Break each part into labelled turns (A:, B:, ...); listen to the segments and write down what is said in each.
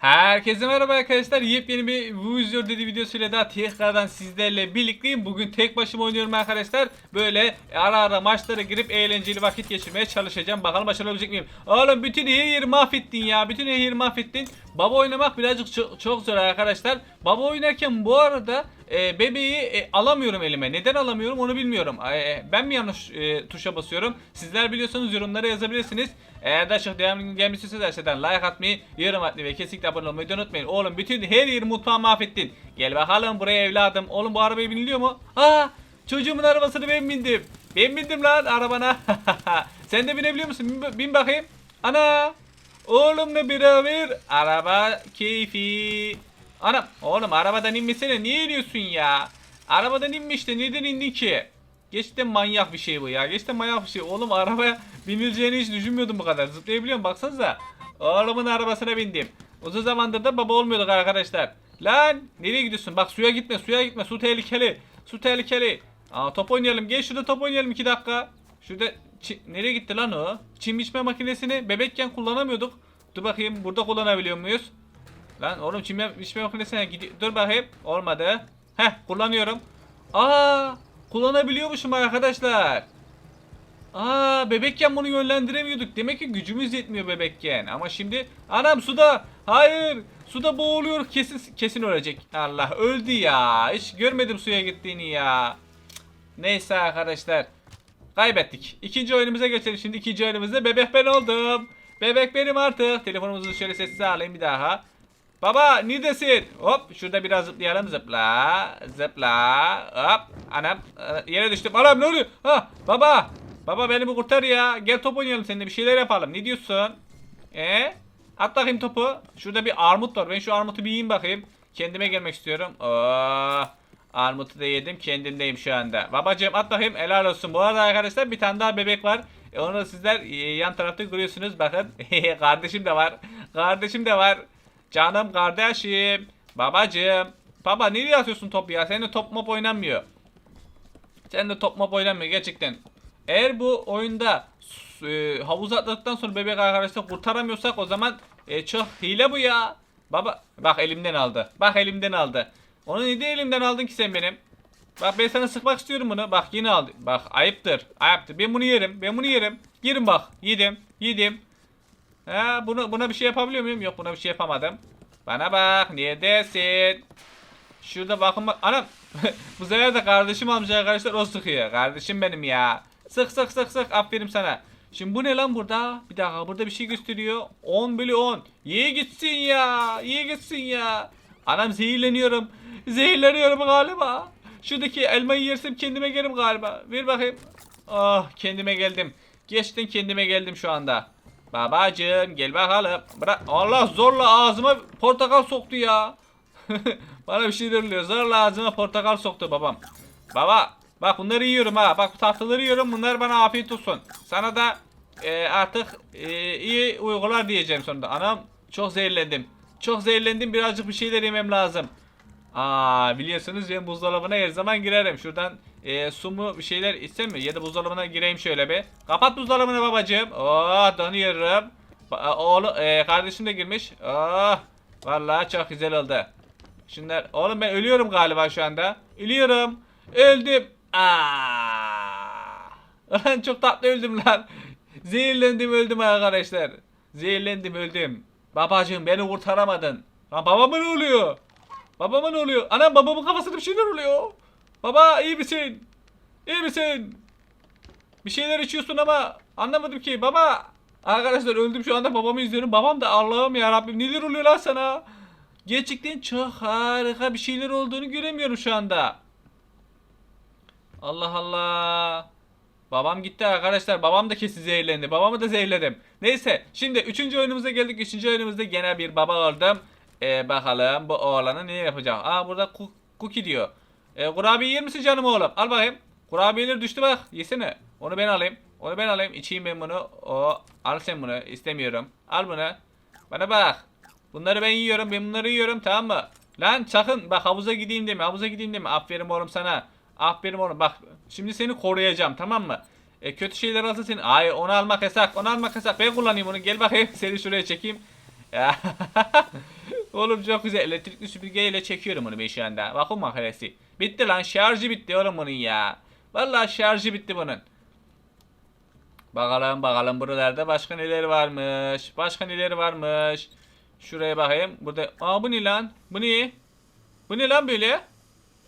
A: Herkese merhaba arkadaşlar. Yepyeni bir Wuzyor dedi videosuyla daha tekrardan sizlerle birlikteyim. Bugün tek başıma oynuyorum arkadaşlar. Böyle ara ara maçlara girip eğlenceli vakit geçirmeye çalışacağım. Bakalım başarabilecek miyim? Oğlum bütün her mahvettin ya. Bütün her mahvettin. Baba oynamak birazcık çok, çok zor arkadaşlar. Baba oynarken bu arada e, bebeği e, alamıyorum elime. Neden alamıyorum onu bilmiyorum. E, ben mi yanlış e, tuşa basıyorum? Sizler biliyorsanız yorumlara yazabilirsiniz. Eğer de aşağı devam gelmiş aşağıdan like atmayı, yorum atmayı ve kesinlikle abone olmayı da unutmayın. Oğlum bütün her yeri mutfağı mahvettin. Gel bakalım buraya evladım. Oğlum bu arabayı biniliyor mu? Aa çocuğumun arabasını ben bindim. Ben bindim lan arabana. Sen de binebiliyor musun? Bin, bin bakayım. Ana. Oğlumla beraber araba keyfi. Anam oğlum arabadan inmesene niye iniyorsun ya? Arabadan inme işte neden indin ki? Gerçekten manyak bir şey bu ya. Gerçekten manyak bir şey. Oğlum arabaya binileceğini hiç düşünmüyordum bu kadar. Zıplayabiliyor musun? Baksanıza. Oğlumun arabasına bindim. Uzun zamandır da baba olmuyorduk arkadaşlar. Lan nereye gidiyorsun? Bak suya gitme suya gitme. Su tehlikeli. Su tehlikeli. Aa top oynayalım. Gel şurada top oynayalım 2 dakika. Şurada nereye gitti lan o? Çim biçme makinesini bebekken kullanamıyorduk. Dur bakayım burada kullanabiliyor muyuz? Lan oğlum çim biçme makinesine gidiyor. Dur bakayım. Olmadı. Heh kullanıyorum. Aa kullanabiliyormuşum arkadaşlar. Aa bebekken bunu yönlendiremiyorduk. Demek ki gücümüz yetmiyor bebekken. Ama şimdi anam suda. Hayır. Suda boğuluyor. Kesin kesin ölecek. Allah öldü ya. Hiç görmedim suya gittiğini ya. Neyse arkadaşlar. Kaybettik. İkinci oyunumuza geçelim. Şimdi ikinci oyunumuzda bebek ben oldum. Bebek benim artık. Telefonumuzu şöyle sessize alayım bir daha. Baba neredesin? Hop şurada biraz zıplayalım. Zıpla. Zıpla. Hop. Anam. e, Yere düştüm. Anam ne oluyor? Ha baba. Baba beni bir kurtar ya. Gel top oynayalım seninle bir şeyler yapalım. Ne diyorsun? E? At bakayım topu. Şurada bir armut var. Ben şu armutu bir yiyeyim bakayım. Kendime gelmek istiyorum. Oh. Armutu da yedim. Kendimdeyim şu anda. Babacığım at bakayım. Helal olsun. Bu arada arkadaşlar bir tane daha bebek var. E, onu sizler e, yan tarafta görüyorsunuz. Bakın. Kardeşim de var. Kardeşim de var. Canım kardeşim. Babacığım. Baba nereye atıyorsun topu ya? Seninle top mop oynanmıyor. Sen de top mop oynanmıyor gerçekten. Eğer bu oyunda e, havuza atladıktan sonra bebek arkadaşlar kurtaramıyorsak o zaman e, çok hile bu ya. Baba bak elimden aldı. Bak elimden aldı. Onu neden elimden aldın ki sen benim? Bak ben sana sıkmak istiyorum bunu. Bak yine aldı. Bak ayıptır. Ayıptır. Ben bunu yerim. Ben bunu yerim. Yerim bak. Yedim. Yedim. Ha, bunu buna bir şey yapabiliyor muyum? Yok buna bir şey yapamadım. Bana bak. Neredesin? Şurada bakın bak. Anam. Bu sefer de kardeşim almış arkadaşlar o sıkıyor. Kardeşim benim ya. Sık sık sık sık. Aferin sana. Şimdi bu ne lan burada? Bir dakika burada bir şey gösteriyor. 10 bölü 10. Ye gitsin ya. Ye gitsin ya. Anam zehirleniyorum. Zehirleniyorum galiba. Şuradaki elmayı yersem kendime gelirim galiba. Ver bakayım. Ah kendime geldim. Geçtin kendime geldim şu anda. Babacığım gel bakalım. Bırak. Allah zorla ağzıma portakal soktu ya. Bana bir şey oluyor. Zorla ağzıma portakal soktu babam. Baba bak bunları yiyorum ha. Bak bu tahtaları yiyorum. Bunlar bana afiyet olsun. Sana da e, artık e, iyi uygular diyeceğim sonunda. Anam çok zehirlendim. Çok zehirlendim. Birazcık bir şeyler yemem lazım. Aa biliyorsunuz ben buzdolabına her zaman girerim. Şuradan e, su mu bir şeyler içsem mi? Ya da buzdolabına gireyim şöyle bir. Kapat buzdolabını babacığım. Oh donuyorum. Ba- Oğlu e, kardeşim de girmiş. Oh vallahi çok güzel oldu. Şunlar oğlum ben ölüyorum galiba şu anda. Ölüyorum. Öldüm. Aa! Lan çok tatlı öldüm lan. Zehirlendim öldüm arkadaşlar. Zehirlendim öldüm. Babacığım beni kurtaramadın. Lan babama ne oluyor? Babama ne oluyor? Anam babamın kafasında bir şeyler oluyor. Baba iyi misin? İyi misin? Bir şeyler içiyorsun ama anlamadım ki. Baba Arkadaşlar öldüm şu anda babamı izliyorum. Babam da Allah'ım ya Rabbim neler oluyor lan sana? Gerçekten çok harika bir şeyler olduğunu göremiyorum şu anda. Allah Allah. Babam gitti arkadaşlar. Babam da kesin zehirlendi. Babamı da zehirledim. Neyse. Şimdi üçüncü oyunumuza geldik. Üçüncü oyunumuzda gene bir baba oldum. Ee, bakalım bu oğlanı ne yapacak? Aa burada cookie diyor. Ee, kurabiye yer misin canım oğlum? Al bakayım. Kurabiyeler düştü bak. Yesene. Onu ben alayım. Onu ben alayım. İçeyim ben bunu. O al sen bunu. İstemiyorum. Al bunu. Bana bak. Bunları ben yiyorum. Ben bunları yiyorum tamam mı? Lan sakın bak havuza gideyim deme. Havuza gideyim deme. Aferin oğlum sana. Aferin oğlum. Bak şimdi seni koruyacağım tamam mı? E, kötü şeyler alsa seni. Ay onu almak yasak. Onu almak yasak. Ben kullanayım onu. Gel bakayım. Seni şuraya çekeyim. Oğlum çok güzel. Elektrikli süpürgeyle çekiyorum onu ben şu anda. Bakın makinesi. Bitti lan. Şarjı bitti oğlum bunun ya. Vallahi şarjı bitti bunun. Bakalım bakalım buralarda başka neler varmış. Başka neler varmış. Şuraya bakayım. Burada. Aa bu ne lan? Bu ne? Bu ne lan böyle?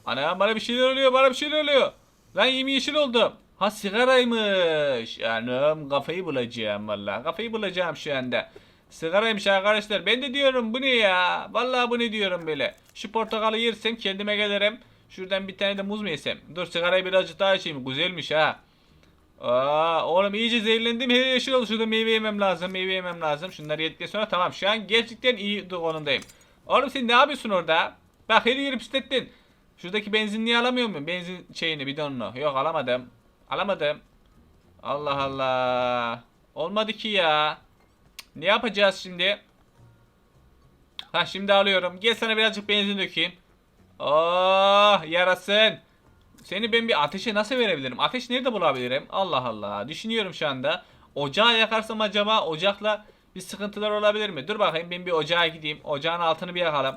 A: Ana bana bir şeyler oluyor. Bana bir şeyler oluyor. Lan yeşil oldum. Ha sigaraymış. Anam kafayı bulacağım vallahi. Kafayı bulacağım şu anda. Sigaraymış arkadaşlar. Ben de diyorum bu ne ya? Vallahi bu ne diyorum böyle. Şu portakalı yersem kendime gelirim. Şuradan bir tane de muz mu yesem? Dur sigarayı birazcık daha içeyim. Güzelmiş ha. Aa, oğlum iyice zehirlendim. Her yeşil oldu. Şurada meyve yemem lazım. Meyve yemem lazım. Şunları yedikten sonra tamam. Şu an gerçekten iyi konumdayım. Oğlum sen ne yapıyorsun orada? Bak her yeri pislettin. Şuradaki benzinliği alamıyor muyum? Benzin şeyini bidonunu. Yok alamadım. Alamadım. Allah Allah. Olmadı ki ya. Ne yapacağız şimdi? Ha şimdi alıyorum. Gel sana birazcık benzin dökeyim. Oh yarasın. Seni ben bir ateşe nasıl verebilirim? Ateş nerede bulabilirim? Allah Allah. Düşünüyorum şu anda. Ocağı yakarsam acaba ocakla bir sıkıntılar olabilir mi? Dur bakayım ben bir ocağa gideyim. Ocağın altını bir yakalım.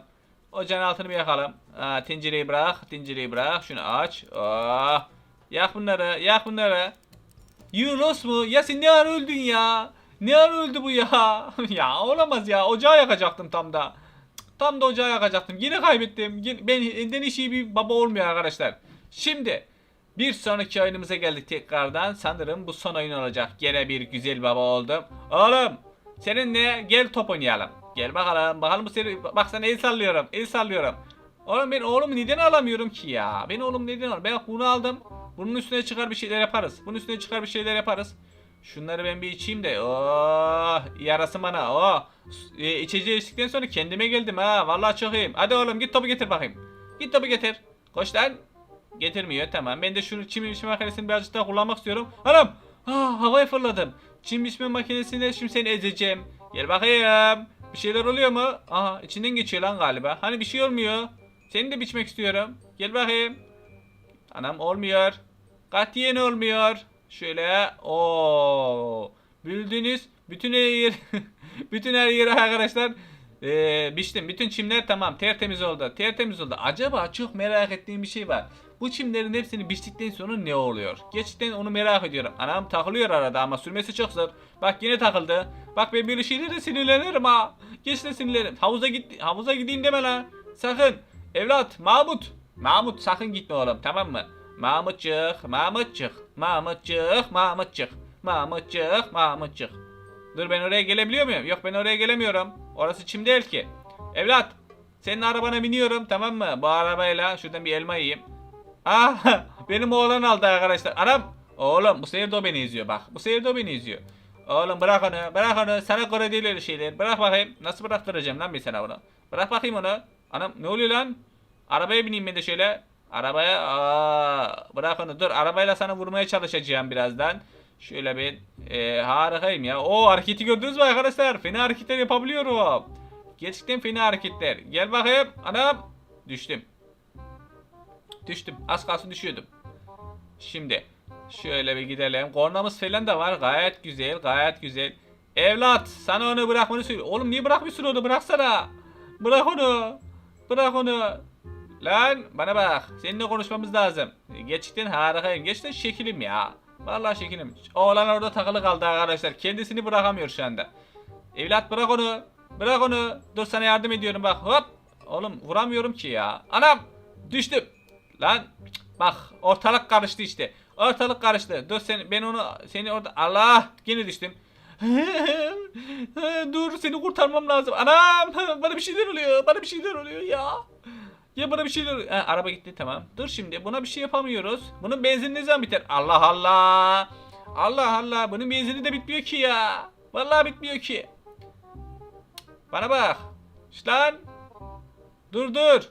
A: Ocağın altını bir yakalım. Aa, tencereyi bırak. Tencereyi bırak. Şunu aç. Oh. Yak bunları. Yak bunları. Yunus mu? Ya sen ne ara öldün ya? Ne ara öldü bu ya? ya olamaz ya. Ocağı yakacaktım tam da. Tam da ocağı yakacaktım. Yine kaybettim. Yine- Ben benden hiç bir baba olmuyor arkadaşlar. Şimdi bir sonraki oyunumuza geldik tekrardan. Sanırım bu son oyun olacak. Gene bir güzel baba oldum. Oğlum seninle gel top oynayalım. Gel bakalım. Bakalım bu seni bak sana el sallıyorum. El sallıyorum. Oğlum ben oğlumu neden alamıyorum ki ya? Ben oğlum neden alamıyorum? Ben bunu aldım. Bunun üstüne çıkar bir şeyler yaparız. Bunun üstüne çıkar bir şeyler yaparız. Şunları ben bir içeyim de. Oh, yarası bana. Oh. E, içeceği içtikten sonra kendime geldim ha. Vallahi çok iyiyim. Hadi oğlum git topu getir bakayım. Git topu getir. Koş lan. Getirmiyor tamam. Ben de şunu çim biçme makinesini birazcık daha kullanmak istiyorum. Anam! Ah, havaya fırladım. Çim biçme makinesiyle şimdi seni ezeceğim. Gel bakayım. Bir şeyler oluyor mu? Aha içinden geçiyor lan galiba. Hani bir şey olmuyor. Seni de biçmek istiyorum. Gel bakayım. Anam olmuyor. Katiyen olmuyor. Şöyle. o Bildiniz. Bütün her yer bütün her yeri arkadaşlar ee, biçtim. Bütün çimler tamam. Tertemiz oldu. Tertemiz oldu. Acaba çok merak ettiğim bir şey var. Bu çimlerin hepsini biçtikten sonra ne oluyor? Gerçekten onu merak ediyorum. Anam takılıyor arada ama sürmesi çok zor. Bak yine takıldı. Bak ben böyle şeylere sinirlenirim ha. Geç de sinirlenirim. Havuza git havuza gideyim deme lan. Sakın. Evlat Mahmut. Mahmut sakın gitme oğlum tamam mı? Mahmutcık, Mahmutcık, Mahmutcık, Mahmutcık, Mahmutcık, Mahmutcık. Dur ben oraya gelebiliyor muyum? Yok ben oraya gelemiyorum. Orası çim değil ki. Evlat, senin arabana biniyorum tamam mı? Bu arabayla şuradan bir elma yiyeyim. Ah, benim oğlan aldı arkadaşlar. Anam, oğlum bu sefer de o beni izliyor bak. Bu sefer de o beni izliyor. Oğlum bırak onu, bırak onu. Sana göre değil öyle şeyler. Bırak bakayım. Nasıl bıraktıracağım lan ben sana bunu? Bırak bakayım onu. Anam ne oluyor lan? Arabaya bineyim ben de şöyle. Arabaya aa, bırak onu dur arabayla sana vurmaya çalışacağım birazdan. Şöyle bir e, harikayım ya. O hareketi gördünüz mü arkadaşlar? Fena hareketler yapabiliyorum. Gerçekten fena hareketler. Gel bakayım. Anam. Düştüm. Düştüm. Az kalsın düşüyordum. Şimdi şöyle bir gidelim. Kornamız falan da var. Gayet güzel. Gayet güzel. Evlat sana onu bırakmanı söyle. Oğlum niye bırakmıyorsun onu? Bıraksana. Bırak onu. Bırak onu. Lan bana bak. Seninle konuşmamız lazım. Gerçekten harikayım. Gerçekten şekilim ya. Vallahi şekilim. Oğlan orada takılı kaldı arkadaşlar. Kendisini bırakamıyor şu anda. Evlat bırak onu. Bırak onu. Dur sana yardım ediyorum bak. Hop. Oğlum vuramıyorum ki ya. Anam. Düştüm. Lan. Bak ortalık karıştı işte. Ortalık karıştı. Dur sen ben onu seni orada Allah yine düştüm. Dur seni kurtarmam lazım. Anam bana bir şeyler oluyor. Bana bir şeyler oluyor ya. Ya bana bir şeyler. Ha, araba gitti tamam. Dur şimdi buna bir şey yapamıyoruz. Bunun benzini ne zaman biter? Allah Allah. Allah Allah. Bunun benzini de bitmiyor ki ya. Vallahi bitmiyor ki. Bana bak. Şş lan. Dur dur.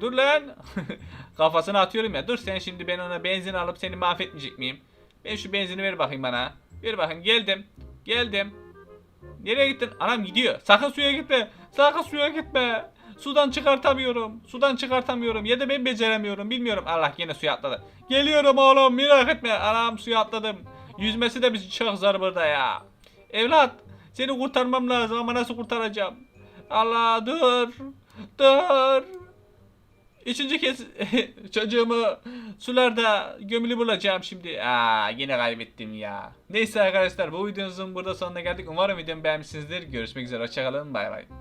A: Dur lan. Kafasına atıyorum ya. Dur sen şimdi ben ona benzin alıp seni mahvetmeyecek miyim? Ben şu benzini ver bakayım bana. Ver bakayım. Geldim. Geldim. Nereye gittin? Anam gidiyor. Sakın suya gitme. Sakın suya gitme. Sudan çıkartamıyorum. Sudan çıkartamıyorum. Ya da ben beceremiyorum. Bilmiyorum. Allah yine suya atladı. Geliyorum oğlum. Merak etme. Anam suya atladım. Yüzmesi de bizi çok zor burada ya. Evlat. Seni kurtarmam lazım ama nasıl kurtaracağım? Allah dur. Dur. Üçüncü kez çocuğumu sularda gömülü bulacağım şimdi. Aa yine kaybettim ya. Neyse arkadaşlar bu videomuzun burada sonuna geldik. Umarım videomu beğenmişsinizdir. Görüşmek üzere. Hoşçakalın. Bay bay.